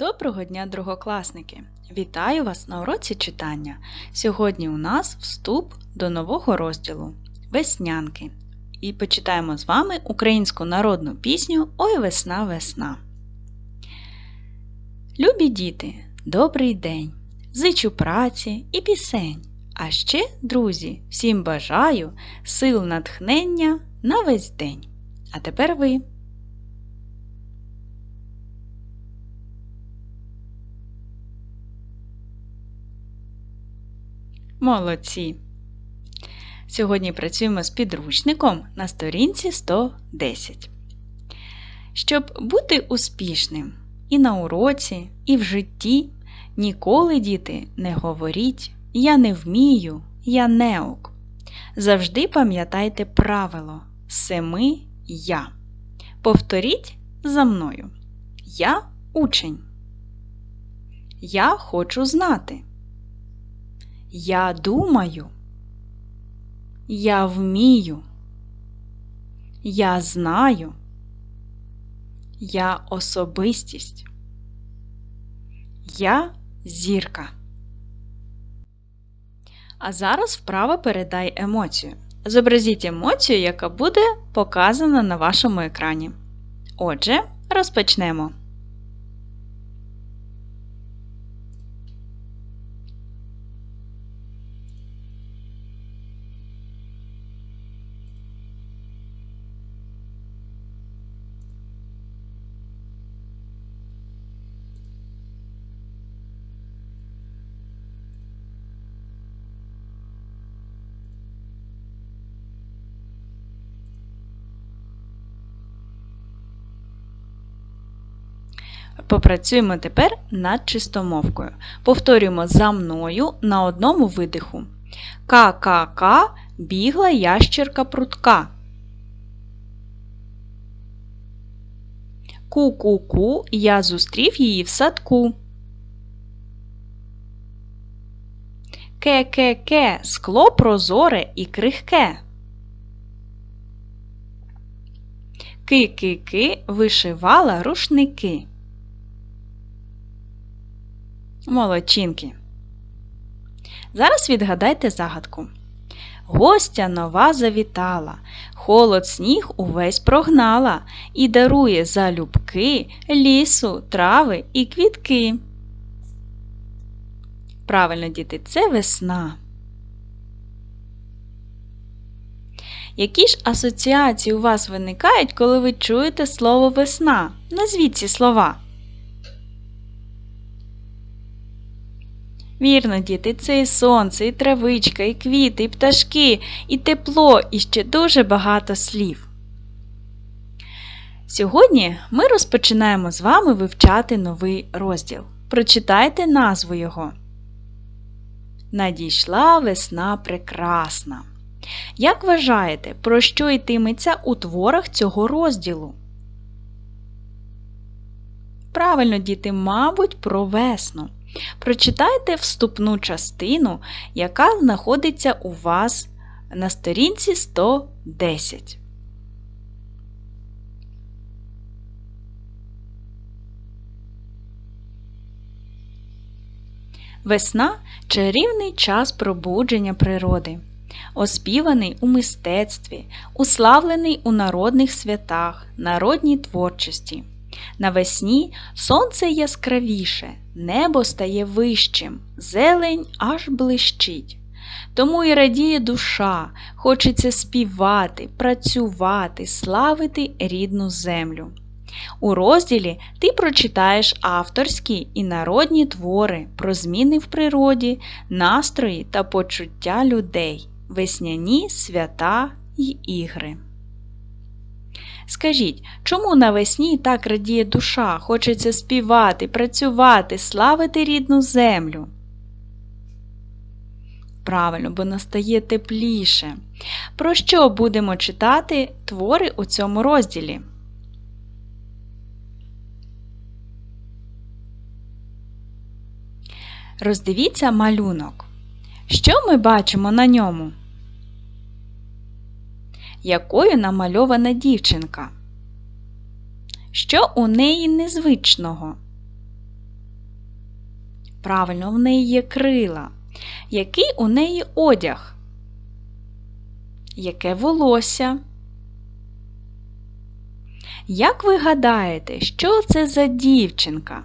Доброго дня, другокласники! Вітаю вас на уроці читання. Сьогодні у нас вступ до нового розділу Веснянки. І почитаємо з вами українську народну пісню Ой весна, весна. Любі діти, добрий день! Зичу праці і пісень. А ще, друзі, всім бажаю сил натхнення на весь день. А тепер ви. Молодці! Сьогодні працюємо з підручником на сторінці 110. Щоб бути успішним і на уроці, і в житті, ніколи, діти, не говоріть Я не вмію, я неук. Завжди пам'ятайте правило семи я. Повторіть за мною. Я учень. Я хочу знати. Я думаю. Я вмію. Я знаю. Я особистість. Я зірка. А зараз вправо передай емоцію. Зобразіть емоцію, яка буде показана на вашому екрані. Отже, розпочнемо. Попрацюємо тепер над чистомовкою. Повторюємо за мною на одному видиху. Ка-ка-ка бігла ящерка прутка. Ку-ку-ку я зустрів її в садку. Ке-ке-ке скло прозоре і крихке. Ки-ки-ки вишивала рушники. Молодчинки. Зараз відгадайте загадку. Гостя нова завітала, холод сніг увесь прогнала і дарує залюбки лісу, трави і квітки. Правильно, діти, це весна. Які ж асоціації у вас виникають, коли ви чуєте слово весна? Назвіть ці слова. Вірно, діти, це і сонце, і травичка, і квіти, і пташки, і тепло, і ще дуже багато слів. Сьогодні ми розпочинаємо з вами вивчати новий розділ. Прочитайте назву його. Надійшла весна прекрасна. Як вважаєте, про що йтиметься у творах цього розділу? Правильно, діти, мабуть, про весну. Прочитайте вступну частину, яка знаходиться у вас на сторінці 110. Весна чарівний час пробудження природи, оспіваний у мистецтві, уславлений у народних святах, народній творчості. Навесні сонце яскравіше, небо стає вищим, зелень аж блищить. Тому і радіє душа, хочеться співати, працювати, славити рідну землю. У розділі ти прочитаєш авторські і народні твори про зміни в природі, настрої та почуття людей, весняні свята й ігри. Скажіть, чому навесні так радіє душа, хочеться співати, працювати, славити рідну землю? Правильно, бо настає тепліше. Про що будемо читати твори у цьому розділі? Роздивіться малюнок. Що ми бачимо на ньому? Якою намальована дівчинка. Що у неї незвичного? Правильно, в неї є крила. Який у неї одяг? Яке волосся? Як ви гадаєте, що це за дівчинка?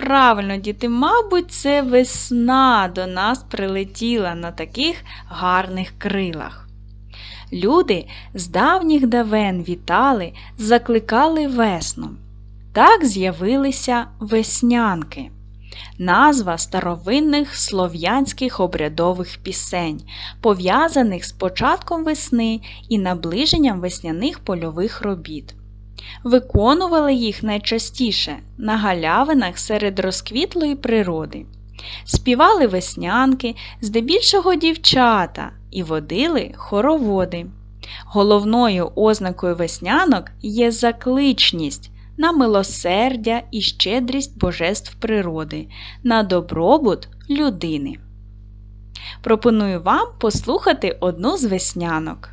Правильно, діти, мабуть, це весна до нас прилетіла на таких гарних крилах. Люди з давніх давен вітали, закликали весну. Так з'явилися веснянки, назва старовинних слов'янських обрядових пісень, пов'язаних з початком весни і наближенням весняних польових робіт. Виконували їх найчастіше на галявинах серед розквітлої природи. Співали веснянки, здебільшого дівчата, і водили хороводи. Головною ознакою веснянок є закличність на милосердя і щедрість божеств природи, на добробут людини. Пропоную вам послухати одну з веснянок.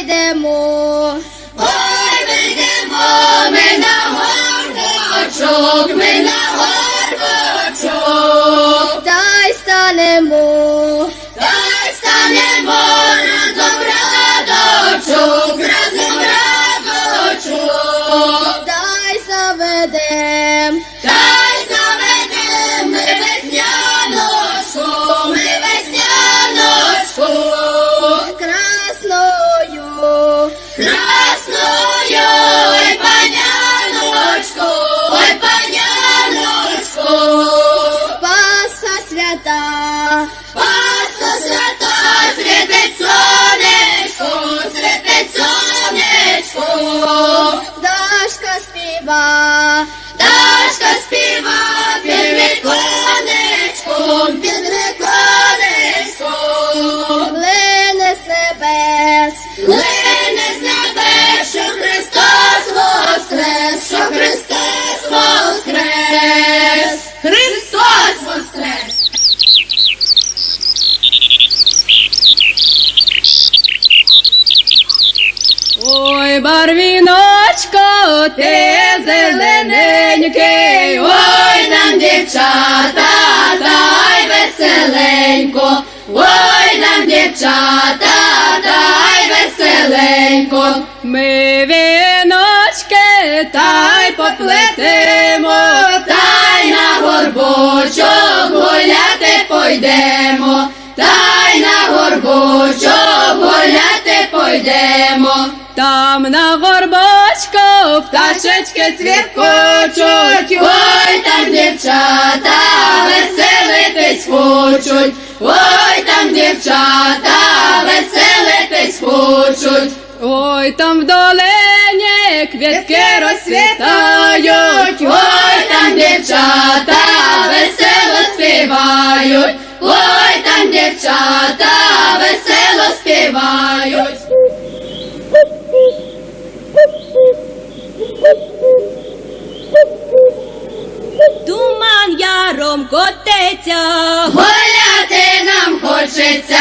Ой, вийдемо, сонечко. Дашка співа, Дашка співа, під віконечком, під віконечком. Лине з небес, лине ти зелененький, Ой, нам дівчата, дай веселенько, ой, нам дівчата, дай веселенько. ми віночки та й поплетемо, Та й на горбочок гуляти пойдемо, та й на горбочок гуляти пойдемо. там на горбочку пташечки цвіркочуть. Ой, там дівчата веселитись хочуть, ой, там дівчата веселитись хочуть. Ой, там в долині квітки розцвітають. Ой, там дівчата весело співають, ой, там дівчата весело співають. Яром котеться. Гуляти нам хочеться,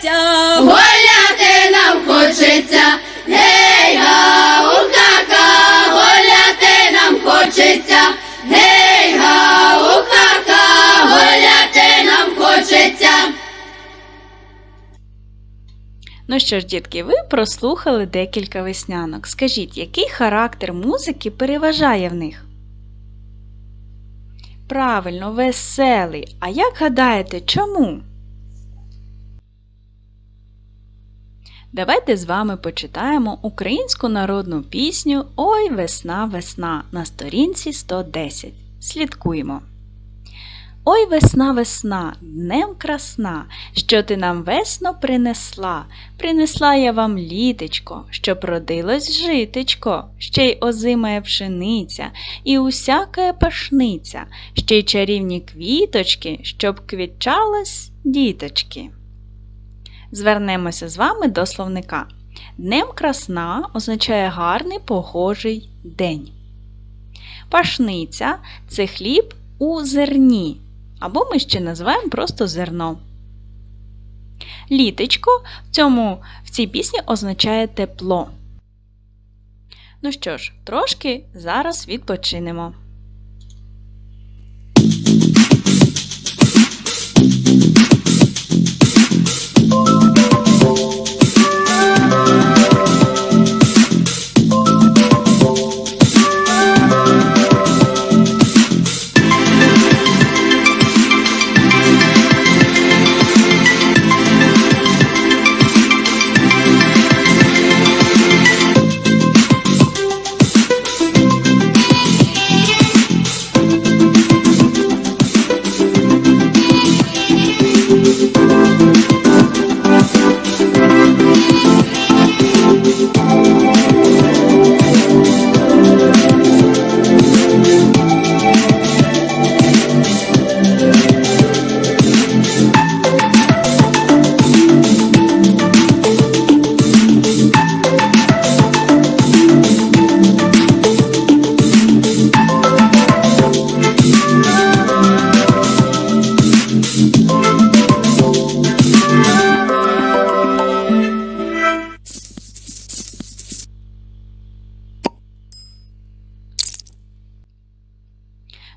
котеться. Гуляти нам хочеться, гей, га, у ха гуляти нам хочеться, гей, га, у ха гуляти нам хочеться. Ну що ж, дітки, ви прослухали декілька веснянок. Скажіть, який характер музики переважає в них? Правильно, веселий. А як гадаєте, чому? Давайте з вами почитаємо українську народну пісню Ой весна, весна на сторінці 110. Слідкуємо. Ой, весна, весна, днем красна, що ти нам весно принесла. Принесла я вам літечко, щоб родилось житечко, ще й озимая пшениця, і усякая пашниця, ще й чарівні квіточки, щоб квітчалось діточки. Звернемося з вами до словника. Днем красна означає гарний погожий день. Пашниця це хліб у зерні, або ми ще називаємо просто зерно. Літечко в, цьому, в цій пісні означає тепло. Ну що ж, трошки зараз відпочинемо.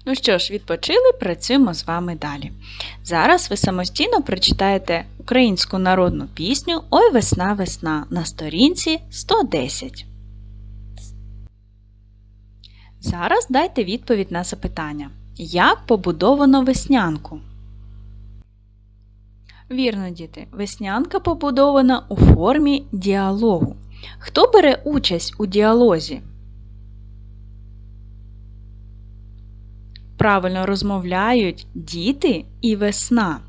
Ну що ж, відпочили, працюємо з вами далі. Зараз ви самостійно прочитаєте українську народну пісню Ой весна, весна на сторінці 110. Зараз дайте відповідь на запитання. Як побудовано веснянку? Вірно, діти, веснянка побудована у формі діалогу. Хто бере участь у діалозі? Правильно розмовляють діти і весна.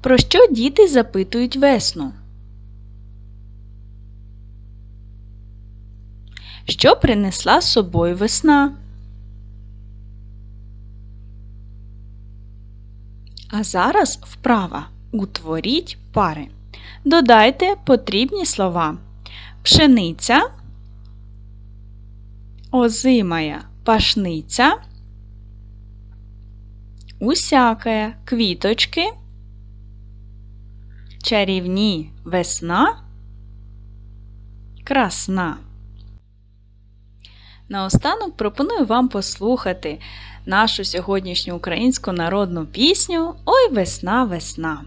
Про що діти запитують весну? Що принесла з собою весна? А зараз вправа. Утворіть пари. Додайте потрібні слова. Пшениця, озимая пашниця, усякая квіточки, чарівні весна, красна. Наостанок пропоную вам послухати нашу сьогоднішню українську народну пісню Ой весна. Весна,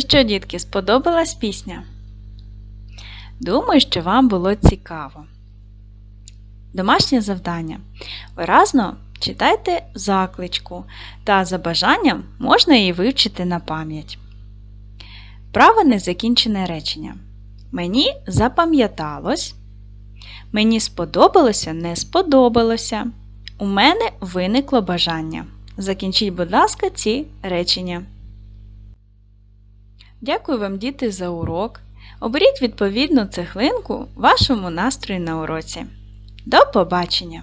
Що, дітки, сподобалась пісня? Думаю, що вам було цікаво. Домашнє завдання. Виразно читайте закличку та за бажанням можна її вивчити на пам'ять. Право незакінчене речення. Мені запам'яталось. Мені сподобалося, не сподобалося. У мене виникло бажання. Закінчіть, будь ласка, ці речення. Дякую вам, діти, за урок. Оберіть відповідну цеглинку вашому настрою на уроці. До побачення!